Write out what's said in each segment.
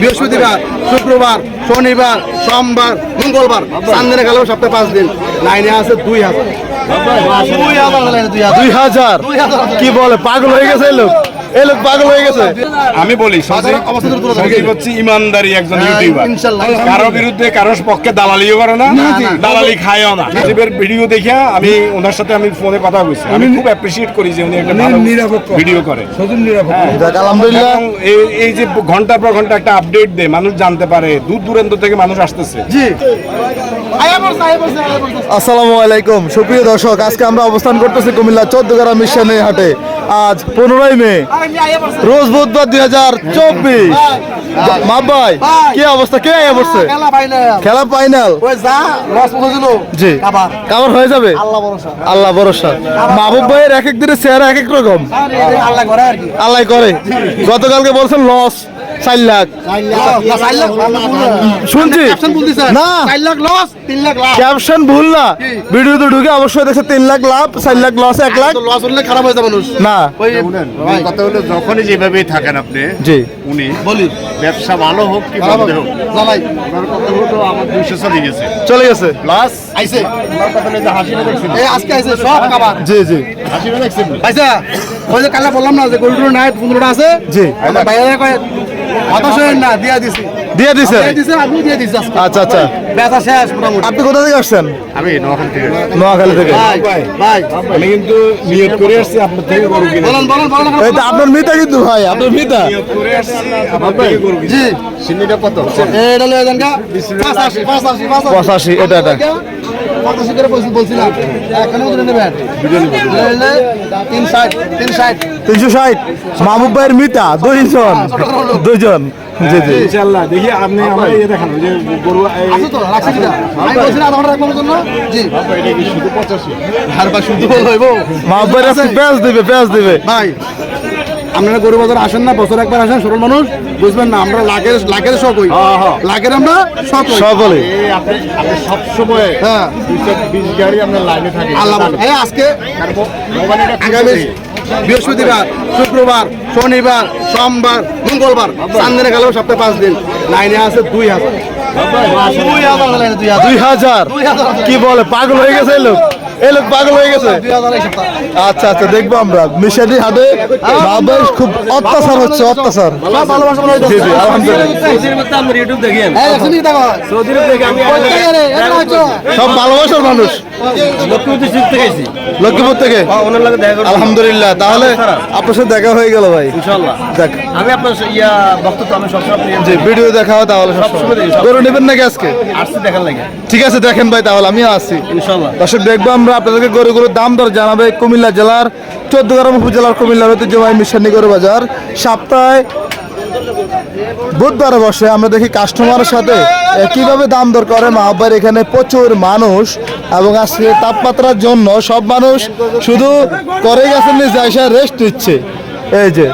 বৃহস্পতিবার শুক্রবার শনিবার সোমবার মঙ্গলবার চার দিনে গেলেও সপ্তাহে পাঁচ দিন। লাইনে আছে দুই হাজার। দুই হাজার। লাইনে দুই হাজার। দুই হাজার দুই হাজার। কি বলে পাগল হয়ে গেছে লোক? এই লোক পাগল হয়ে গেছে। আমি বলি হচ্ছে ইমানদারি একজন হ্যাঁ, ইউটিউবার। কারও বিরুদ্ধে কারোর পক্ষে দালালিও করে না দালালি খায়ও না। ভিডিও দেখে আমি ওনার সাথে আমি ফোনে কথা বলছি। আমি খুব অ্যাপ্রিসিয়েট করি যে উনি একটা ভালো ভিডিও করে। হ্যাঁ। আলহামদুলিল্লাহ। এই- যে ঘণ্টার পর ঘণ্টা একটা আপডেট দেয় মানুষ জানতে পারে দূর দূরান্ত থেকে মানুষ আসতেছে। জি। আসসালামু আলাইকুম। সুপ্রিয় দর্শক আজকে আমরা অবস্থান করতেছি কুমিল্লা চোদ্দ গ্রাম মিশনের হাটে। আজ পনেরোই মে রোজ বুধবার দুই হাজার চব্বিশ। মা ভাই ভাই। কি অবস্থা? কে আয়া পড়ছে? খেলা ফাইনাল জি। কাবার। হয়ে যাবে? আল্লাহ ভরসা। মাহবুব ভাইয়ের এক এক দিনের চেহারা এক এক রকম আল্লাহ করে। গতকালকে বলছেন লস চার লাখ। শুনছি? না। চার লাখ লস তিন লাখ লাভ ক্যাপশন ভুল না। ভিডিওতে ঢুকে অবশ্যই দেখছে তিন লাখ লাভ চার লাখ লস এক লাখ। লস হলে খারাপ হয়ে যাবে মানুষ। না। কথা হলো যখনই যেভাবেই থাকেন আপনি জি। উনি বলি। ব্যবসা ভালো হোক কি খারাপ হোক। জ্বালাই ওনার কথা হলো আমার দুইশো চলে গেছে। চলে গেছে। প্লাস আইছে। ওনার কথা হলো যে হাসিটা দেখছেন এই আজকে আইছে। সব খাবার। জি জি। হাসিটা দেখছেন আইসা ওই যে কালে বললাম না যে গরুটোর নাইট পনেরোটা আছে। জি। আমার বাইরে কয় দিয়া দিছি। আচ্ছা আচ্ছা। আপনি কোথা থেকে আসছেন? আমি নোয়াখালী থেকে নোয়াখালী থেকে। ভাই ভাই আমি কিন্তু নিয়ত করে আসছি আপনার থেকে গরু কিনে বলেন বলেন বলেন এই তো আপনার মিতা কিন্তু ভাই আপনার মিতা। সিন্নিটা কত? এটা পঁচাশি এটা এটা। পঁচাশি করে বলছিলাম? এখানে উঠে নেবেন? তিন ষাট তিন ষাট। তিনশো ষাট। মাহবুব ভাইয়ের মিতা দুইজন। দুইজন। জি জি। ইনশাআল্লাহ দেখি আপনি আমার ইয়ে দেখান যে গরু আছে তো রাখছি কিনা? আমি বলছিলাম আধা ঘণ্টা রাখব জন্য? জি। এটা কি শুধু পঁচাশি। আর বা শুদ্ধ হইব? মাহবুব ভাইয়ের পেঁয়াজ দিবে পেঁয়াজ দিবে। ভাই আপনারা গরু বাজার আসেন না বছর একবার আসেন সরল মানুষ বুঝবেন না আমরা লাখের লাখের শখ হই। লাখের আমরা শখ হই। সকলে আপনি সবসময় হ্যাঁ। বিশ গাড়ি আপনার লাইনে থাকে। আল্লাহ বলে, আজকে আগামী বৃহস্পতিবার শুক্রবার শনিবার সোমবার মঙ্গলবার চার দিনে গেলেও সপ্তাহে পাঁচ দিন। লাইনে আছে দুই হাজার। দুই হাজার লাইনে দুই হাজার। দুই হাজার। দুই হাজার কি বলে পাগল হয়ে গেছে লোক? এই লোক পাগল হয়ে গেছে। আচ্ছা আচ্ছা দেখব আমরা। মিশালি হাটে মাহবুব খুব অত্যাচার হচ্ছে অত্যাচার। জি জি আলহামদুলিল্লাহ। সব ভালোবাসার মানুষ। লক্ষ্মীপুর থেকে? আলহামদুলিল্লাহ। তাহলে আপনার সাথে দেখা হয়ে গেল ভাই। দেখ। আমি আপনার ইয়া বক্তব্য আমি সবসময় জি ভিডিও দেখা হয় তাহলে গরু নেবেন নাকি আজকে? আসছি দেখার লাগে। ঠিক আছে দেখেন ভাই তাহলে আমিও আসছি। ইনশাল্লাহ দর্শক দেখব আমরা আপনাদেরকে গরুগুলোর দাম দর জানাবে কুমিল্লা জেলার চোদ্দগ্রাম উপজেলার কুমিল্লার ঐতিহ্যবাহী মিশানি গরু বাজার। সপ্তাহে বুধবার বসে আমরা দেখি কাস্টমারের সাথে কীভাবে দাম দর করে। মাহব্বার এখানে প্রচুর মানুষ এবং আজকে তাপমাত্রার জন্য সব মানুষ শুধু করে গেছেন এসে রেস্ট নিচ্ছে। এই যে।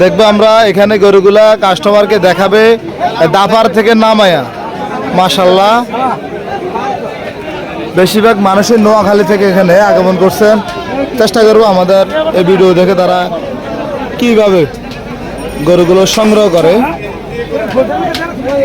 দেখব আমরা এখানে গরুগুলা কাস্টমারকে দেখাবে। দাপার থেকে নামায়া। মাশাল্লাহ বেশিরভাগ মানুষের নোয়াখালী থেকে এখানে আগমন করছেন। চেষ্টা করব আমাদের এই ভিডিও দেখে তারা কীভাবে গরুগুলো সংগ্রহ করে।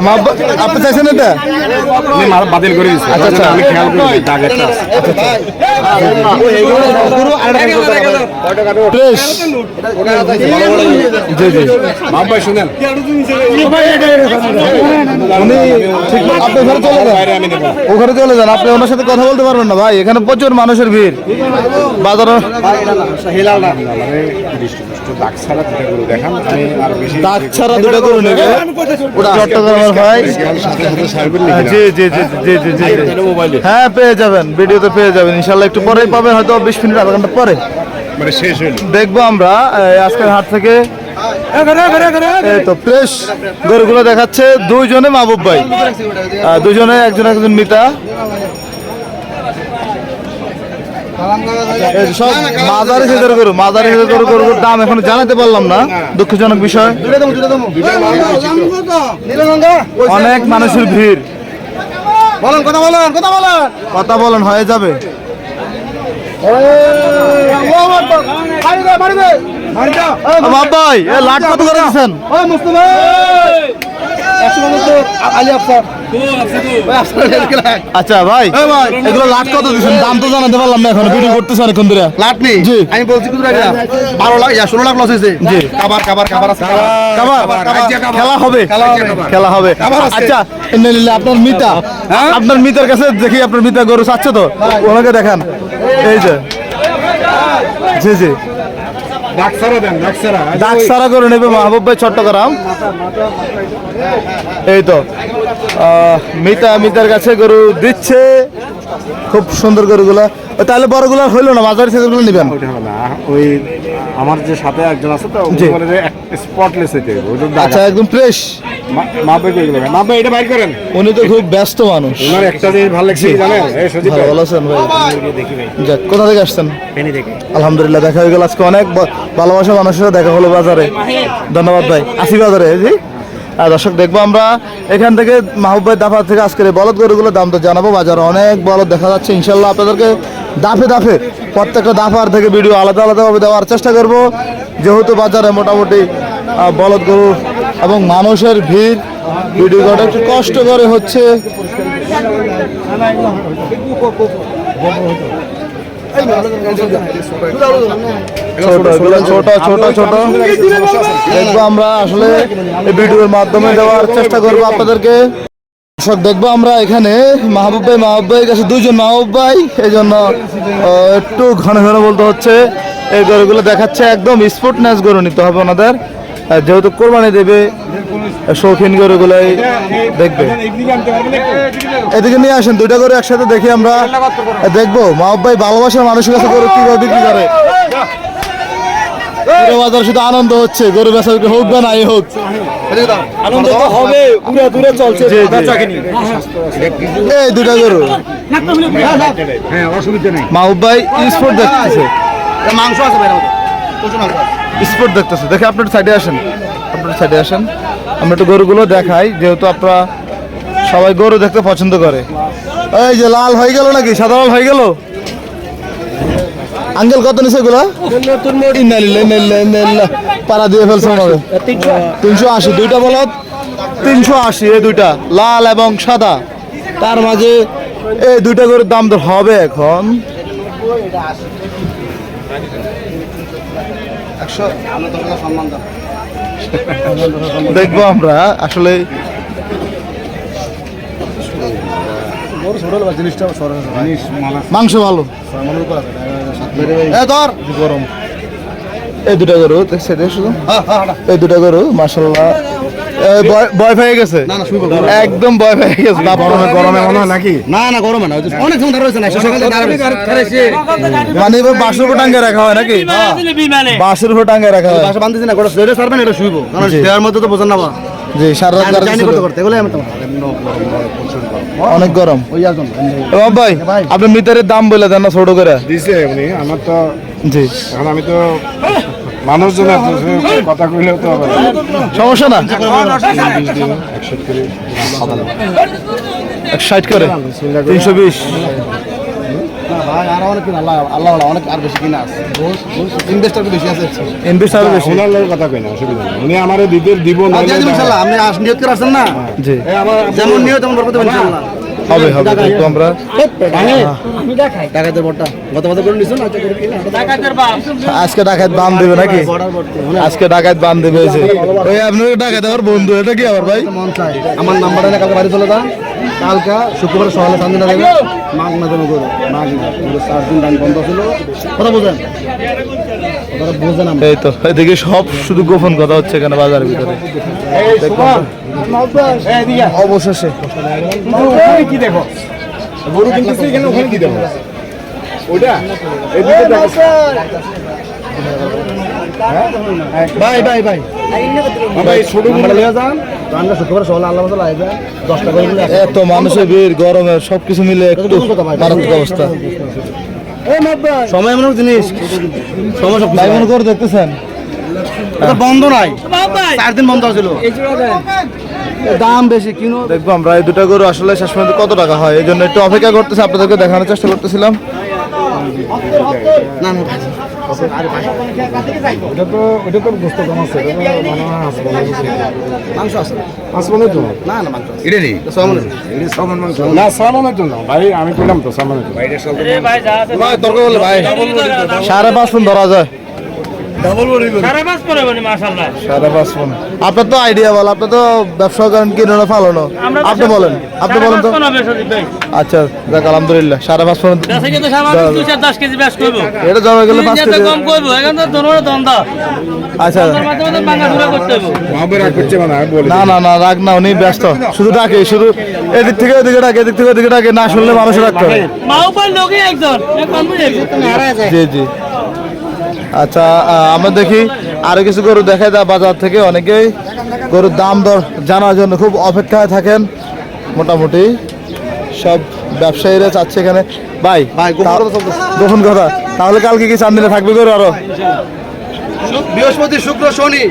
দেখা আপনি চাইছেন এটা? বাতিল করে আচ্ছা, আচ্ছা। আমি খেয়াল করি দাগেরটা জি জি। বাপ ভাই শুনেন। আপনি ঘরে চলে যান। আমি ওখানে চলে যান। আপনি ওনার সাথে কথা বলতে পারবেন না ভাই। এখানে প্রচুর মানুষের ভিড়। বাজার ছাড়া দুটো গরু দাগ ছাড়া দুটো করে নেবে। চট্টগ্রামের ভাই। হ্যাঁ, জি জি জি জি জি জি জি। হ্যাঁ পেয়ে যাবেন। ভিডিওতে পেয়ে যাবেন। ইনশাল্লাহ একটু পরেই পাবেন হয়তো বিশ মিনিট আধা ঘণ্টা পরে। মানে দেখব আমরা এই আজকের হাট থেকে। তো ফ্রেশ গরুগুলো দেখাচ্ছে দুইজনে মাহবুব ভাই। দুজনে একজন একজন মিতা। সব সাইজের গরু গরুর দাম এখন জানাতে পারলাম না। দুঃখজনক বিষয়। অনেক মানুষের ভিড়। বলেন কথা বলেন কথা বলেন কথা বলেন হয়ে যাবে ভাই লাট কত করে দিচ্ছেন আচ্ছা ভাই এগুলো লাট কত দিচ্ছেন দাম তো জানাতে পারলাম না এখন ভিডিও করতেছে অনেকক্ষণ ধরে। লাট নেই? জি। আমি বলছি কত বারো লাখ ষোলো লাখ লস হয়েছে। জি। কাবার কাবার কাবার খেলা হবে। খেলা হবে। খেলা হবে। কাবার আছে। আচ্ছা আপনার মিতা। হ্যাঁ? আপনার মিতার কাছে দেখি আপনার মিতা গরু চাচ্ছে তো। ওনাকে দেখান। এই যে। জি জি। ডাক সারা করে নেবে মাহবুব ভাই চট্টগ্রাম। এই তো মিতা মিতার কাছে গরু দিচ্ছে। খুব সুন্দর গরুগুলা। তাহলে বড়গুলো হইল না মাঝারি সাইজগুলো নেবেন? ওই আমার যে সাথে একজন আছে তো স্পটলেস আচ্ছা একদম ফ্রেশ মাপে দিয়ে দেবে মাপে এটা বাইর করেন। উনি তো খুব ব্যস্ত মানুষ। ওনার একটা জিনিস ভালো লাগছে জানেন? এই সজিব ভাই, ভালো আছেন ভাই। যাক কোথা থেকে আসছেন? আলহামদুলিল্লাহ দেখা হয়ে গেল আজকে অনেক ভালোবাসা মানুষের সাথে দেখা হলো বাজারে। ধন্যবাদ ভাই। আসি বাজারে জি? আর দর্শক দেখব আমরা এখান থেকে মাহবুব ভাই দাফা থেকে আজকের এই বলদ গরুগুলো দাম তো জানাব। বাজারে অনেক বলদ দেখা যাচ্ছে। ইনশাল্লাহ আপনাদেরকে দাফে দাফে প্রত্যেকটা দাফার থেকে ভিডিও আলাদা আলাদাভাবে দেওয়ার চেষ্টা করব। যেহেতু বাজারে মোটামুটি বলদ গরু এবং মানুষের ভিড়। ভিডিও করাটা একটু কষ্ট করে হচ্ছে দেখব আমরা আসলে এই ভিডিওর মাধ্যমে দেওয়ার চেষ্টা করব আপনাদেরকে। দর্শক, দেখব আমরা এখানে মাহবুব ভাই, মাহবুব ভাইয়ের কাছে দুইজন মাহবুব ভাই, এই জন্য একটু ঘন ঘন বলতে হচ্ছে। এই গরুগুলো দেখাচ্ছে একদম স্পোর্ট ন্যাচ গরু নিতে হবে ওনাদের। যেহেতু কোরবানি দেবে শৌখিন গরুগুলাই দেখবে? এদিকে নিয়ে আসেন দুইটা করে একসাথে দেখি আমরা। দেখব মাহবুব ভাই ভালোবাসার মানুষের কাছে গরু কীভাবে বিক্রি করে। বাজার শুধু আনন্দ হচ্ছে গরু বেচা বিক্রি হোক বা নাই হোক। আনন্দ তো হবে পুরো দূরে চলছে এই দুটা গরু। হ্যাঁ মাহবুব ভাই স্পোর্ট দেখতেছে। মাংস আছে ভাই স্পোর্ট দেখতেছে। দেখে আপনার সাইডে আসেন। আপনার সাইডে আসেন। আমরা একটু গরুগুলো দেখাই, যেহেতু আপনারা সবাই গরু দেখতে পছন্দ করে। এই যে লাল হয়ে গেল নাকি? সাদা লাল হয়ে গেল? আঙ্কেল, কত নিছে ইন্নালিল্লাহ। পাড়া দিয়ে ফেলছে মনে। তিনশো আশি। দুইটা বলদ? তিনশো আশি, এই দুইটা। লাল এবং সাদা। তার মাঝে এই দুইটা গরুর দাম তো হবে এখন। দেখব আমরা আসলে জিনিসটা মাংস ভালো। গরম। এই দুটা গরু দেখছে দেখ শুধু। হ্যাঁ হ্যাঁ হ্যাঁ। এই দুটা গরু মাসাল্লাহ বয় পেয়ে গেছে? না, না, শুইবো, গরম। একদম বয় গেছে। না গরমে গরমে মনে হয় নাকি? না না গরমে না অনেক সময় রয়েছে না সকালে মানে এবার বাসের উপর টাঙ্গে রাখা হয় নাকি? বাসের উপর টাঙ্গে রাখা হয়। বাসা বান্ধতেছি না গোটা শরীরে সারবেন এটা শুইবো। কারণ দেওয়ার মধ্যে তো বোঝেন না বা। জি সারা রাত জানি করতে করতে এগুলো আমি অনেক গরম। ভাই আপনি মিটারের দাম বলে দেন না ছোট করে। দিছে উনি আমার তো জি। এখন আমি তো মানুষজন আছে, কথা কইলেও তো হবে সমস্যা না? ষাট করে। তিনশো বিশ। না ভাই আর অনেক কিনা আল্লাহ আল্লাহ আল্লাহ অনেক আর বেশি কিনা ইনভেস্টার বেশি আছে ইনভেস্ট আরও বেশি ওনার লোক কথা কই না। উনি আমারে দিতে দিব করে আসেন না? জি। যেমন নিয়ত তেমন বরকত হবে হবে আমরা টাকাতে বড়টা গত বছর করে নিছেন করে কিনা আজকে ডাকাত বান দেবে নাকি? আজকে ডাকাত বান দেবে এই যে। ওই আপনার ডাকাত আমার বন্ধু এটা কি আবার ভাই? আমার নাম্বারটা না কালকে বাড়ি চলে যান কালকা শুক্রবার সকালে সান্দিনা দেবে মাঘ না দেবো করে মাঘ না পুরো চার দিন বন্ধ ছিল। কথা বোঝেন? কথা বোঝেন আমরা। এই তো এদিকে সব শুধু গোপন কথা হচ্ছে এখানে বাজারের ভিতরে। অবশেষে। কি দেখো? গরু কিনতেছে এখানে ওখানে কি দেখো ওইটা? এদিকে দেখো। ভাই ভাই ভাই ভাই ছোট আমরা লিয়ে যান। আমরা শুক্রবার সকালে আল্লাহ মতো লাগে যান দশটা করে এত মানুষের ভিড় গরমে সবকিছু মিলে একটু মারাত্মক অবস্থা। সময় এমন জিনিস। সময় সব ভাই মনে করে দেখতেছেন। এটা বন্ধ নাই। চার দিন বন্ধ ছিল। দাম বেশি কিনো? দেখব আমরা এই দুটো গরু আসলে শেষ পর্যন্ত কত টাকা হয়? এই জন্য একটু অপেক্ষা করতেছি আপনাদেরকে দেখানোর চেষ্টা করতেছিলাম। সাড়ে পাঁচ ফোন ধরা যায়। সারা পরে মাশাআল্লাহ। পাঁচ আপনার তো আইডিয়া বল আপনি তো ব্যবসা করেন কিনো ফালানো আপনি বলেন আপনি বলেন তো। আচ্ছা দেখ আলহামদুলিল্লাহ সাড়ে পাঁচ ফোন দেশে কিন্তু স্বাভাবিক দুই কেজি ব্যাস করব। এটা জমা গেলে পাঁচ কেজি। কম করব এখন তো দোনো দ্বন্দ্ব আচ্ছা। মানে না না না রাগ না উনি ব্যস্ত। শুধু ডাকে শুধু এদিক থেকে ওদিকে ডাকে এদিক থেকে ওদিকে ডাকে না শুনলে মানুষ রাখতে হবে জি জি। আচ্ছা আমরা দেখি আরও কিছু গরু দেখা যায় বাজার থেকে। অনেকেই গরুর দাম দর জানার জন্য খুব অপেক্ষায় থাকেন। মোটামুটি সব ব্যবসায়ীরা চাচ্ছে এখানে। ভাই ভাই, গোপন কথা তাহলে কালকে কি চান্দিনে থাকবে গরু আরও? বৃহস্পতি শুক্র শনি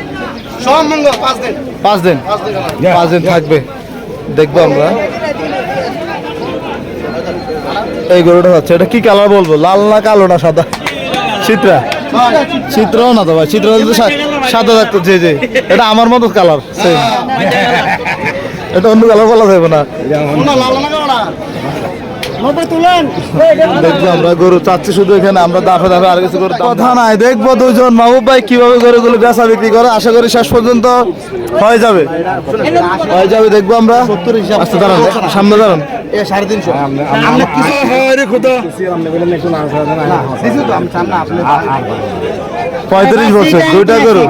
সোম মঙ্গল পাঁচ দিন। পাঁচ দিন? পাঁচ দিন পাঁচ দিন থাকবে। দেখব আমরা। এই গরুটা হচ্ছে এটা কি কালার বলব? লাল না কালো না সাদা? চিত্রা। চিত্রও না তো ভাই, চিত্র সাদা থাকতো জি জি। এটা আমার মতো কালার এটা অন্য কালার বলা যাবে না। দেখব আমরা গরু চাচ্ছি শুধু এখানে, আমরা দাফে আর কিছু কথা নাই, দেখব দুজন মাহবুব ভাই কীভাবে গরুগুলো বেচা বিক্রি করে, আশা করি শেষ পর্যন্ত হয়ে যাবে। হয়ে যাবে, দেখব আমরা। আচ্ছা সামনে দাঁড়ান। সাড়ে তিনশো। আমরা কিছু হয় রে তো আমি চান না আপনি পঁয়ত্রিশ বছর দুইটা গরু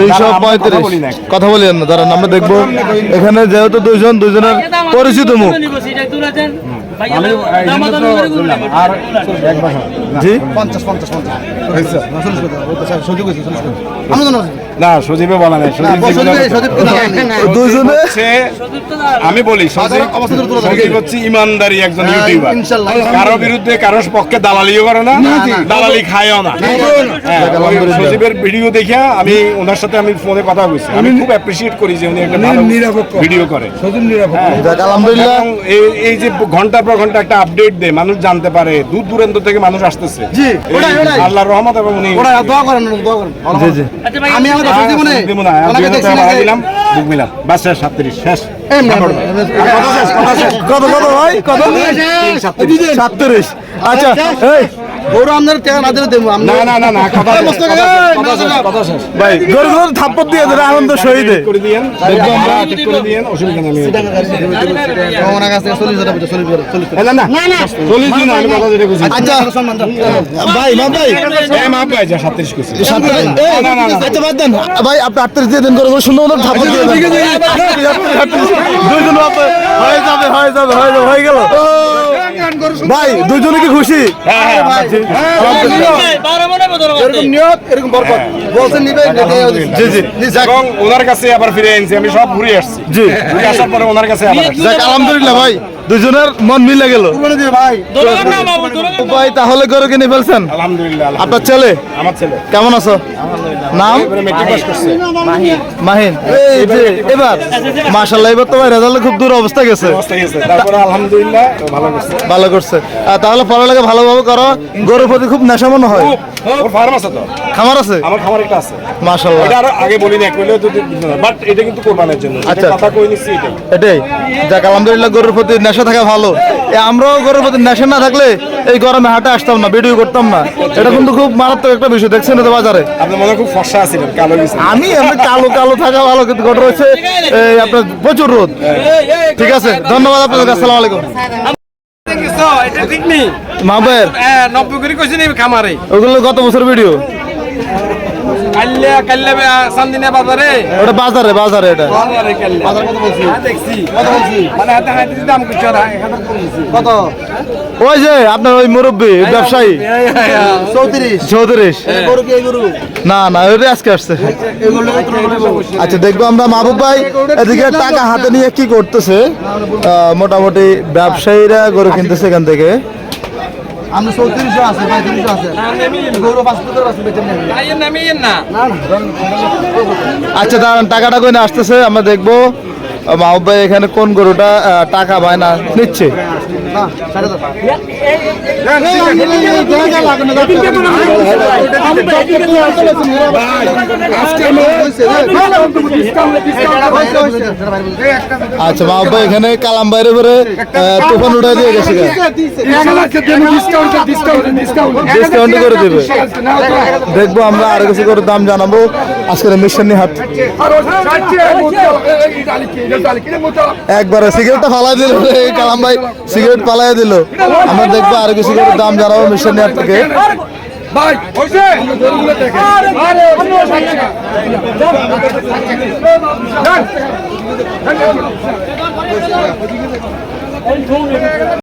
দুইশো পঁয়ত্রিশ। কথা বলি না দাঁড়ান আমরা দেখব। এখানে যেহেতু দুইজন দুইজনের পরিচিত মুখ। আমি আর এক বছর জি? পঞ্চাশ পঞ্চাশ পঞ্চাশ। না, সজীব সজীবে বলা নাই। সজীব সজীব সজীব হচ্ছে আমি বলি সজীব করে সজীব ইমানদারি একজন হ্যাঁ, ইউটিউবার। কারও বিরুদ্ধে কারোর পক্ষে দালালিও করে না দালালি খায়ও না। হ্যাঁ। সজীবের ভিডিও দেখিয়া আমি ওনার সাথে আমি ফোনে কথা বলছি। আমি খুব অ্যাপ্রিসিয়েট করি যে উনি একটা ভিডিও করে। হ্যাঁ। যাক আলহামদুলিল্লাহ। এবং এই এই যে ঘণ্টার পর ঘণ্টা একটা আপডেট দেয় মানুষ জানতে পারে দূর দূরান্ত থেকে মানুষ আসতেছে জি। আল্লাহর রহমত এবং উনি দোয়া করেন দোয়া করেন জি জি আমি আমার দর্শক জীবনে দিব দেখছি না দিলাম বুক মিলাম বাস শেষ সাতত্রিশ শেষ এই শেষ কথা শেষ কত কত ভাই কত সাতত্রিশ আচ্ছা এই গরু আপনার টাকা না দিলে দেবো না না না না কথা এই, না, না, ভাই গরুগুলো থাপ্পড় দিয়ে দেবে আনন্দ শহীদে। করে দিয়েন ঠিক করে দিয়েন অসুবিধা নেই আমার কাছ থেকে হাজার ভিতরে চল্লিশ হাজার চল্লিশ না না চল্লিশ দিন আমি কথা যেটা বুঝি আচ্ছা ভাই ভাই এ, মাপ ভাই যা সাতত্রিশ করছি। না, না, না। আচ্ছা বাদ দেন। ভাই আপনি আটত্রিশ দিয়ে দেন সুন্দর দিয়ে দুইজন বাপ, হয়ে যাবে হয়ে যাবে হয়ে যাবে হয়ে গেল। ভাই দুজনে কি খুশি? ভাই, বারো বদল এরকম নিয়ত এরকম বরকত। বলছেন নিবে জি জি। ওনার কাছে আবার ফিরে আনছি আমি সব ঘুরে আসছি। জি। ঘুরে আসার পরে ওনার কাছে আবার আলহামদুলিল্লাহ ভাই। দুজনের মন মিলে গেল। ভাই। তাহলে গরু কিনে ফেলছেন? আলহামদুলিল্লাহ। আপনার ছেলে? আমার ছেলে। কেমন আছো? নাম? মাহিন। এবার মাশাল্লাহ এবার তো ভাই রেজাল্ট খুব দূর অবস্থা গেছে। আলহামদুলিল্লাহ ভালো করছে। ভালো করছে। আহ, তাহলে পড়ালেখা ভালোভাবে করো। গরুর প্রতি খুব নেশা মনে হয়। ফার্ম আছে তো। খামার আছে? আমার খামার একটা আছে। মাশাল্লাহ এটা আরও আগে বলি না কইলেও তো বাট এটা কিন্তু কোরবানের জন্য। আচ্ছা। কথা কই নিচ্ছি এটা এটাই। যাক আলহামদুলিল্লাহ গরুর প্রতি নেশা থাকা ভালো। আমরাও গরুর প্রতি নেশা না থাকলে এই গরমে হাটে আসতাম না ভিডিও করতাম না। এটা কিন্তু খুব মারাত্মক একটা বিষয় দেখছেন তো বাজারে? আপনি মনে খুব ফর্সা আছিলেন কালো আমি এমনি কালো কালো থাকা ভালো কিন্তু ঘটনা হচ্ছে আপনার প্রচুর রোদ। ঠিক আছে ধন্যবাদ আপনাদের আসসালামু আলাইকুম। এটা ঠিক নেই মাহবের নব্বই করে কইছি খামারে। ওগুলো গত বছর ভিডিও। কাল্লে কাল্লে সান্দিনা বাজারে? ওটা বাজারে বাজারে এটা। বাজারে কাল্লে। বাজার কত বলছি? হ্যাঁ, দেখছি। কত বলছি? মানে হাতে হাতে দাম কিছু না এক হাজার কমেছি কত? ওই যে আপনার ওই মুরব্বী ব্যবসায়ী। চৌত্রিশ। চৌত্রিশ। গরু কি এই গরু? না না ওইটা আজকে আসছে। আচ্ছা দেখব আমরা মাহবুব ভাই এদিকে টাকা হাতে নিয়ে কি করতেছে। আহ, মোটামুটি ব্যবসায়ীরা গরু কিনতেছে এখান থেকে। আমরা চৌত্রিশশো আছে পঁয়ত্রিশশো আছে। গৌরব হাসপাতাল আছে বেচে নেবে আইয়েন না। না না না আচ্ছা দাঁড়ান টাকাটা কইনে আসতেছে? আমরা দেখব। আহ, ভাই এখানে কোন গরুটা টাকা বায়না নিচ্ছে? না আচ্ছা ভাই, এখানে কালাম বাইরে করে তুফান উঠে দিয়ে গেছে ডিসকাউন্ট করে দেবে। দেখব আমরা আরও কিছু করে দাম জানাব। আজকের মিশন নিয়ে হাত একবারে সিগারেটটা ফালাই দিল কালাম ভাই। সিগারেট পালাই দিল। আমরা দেখব আরও কিছু করে দাম জানাব মিশন থেকে। ভাই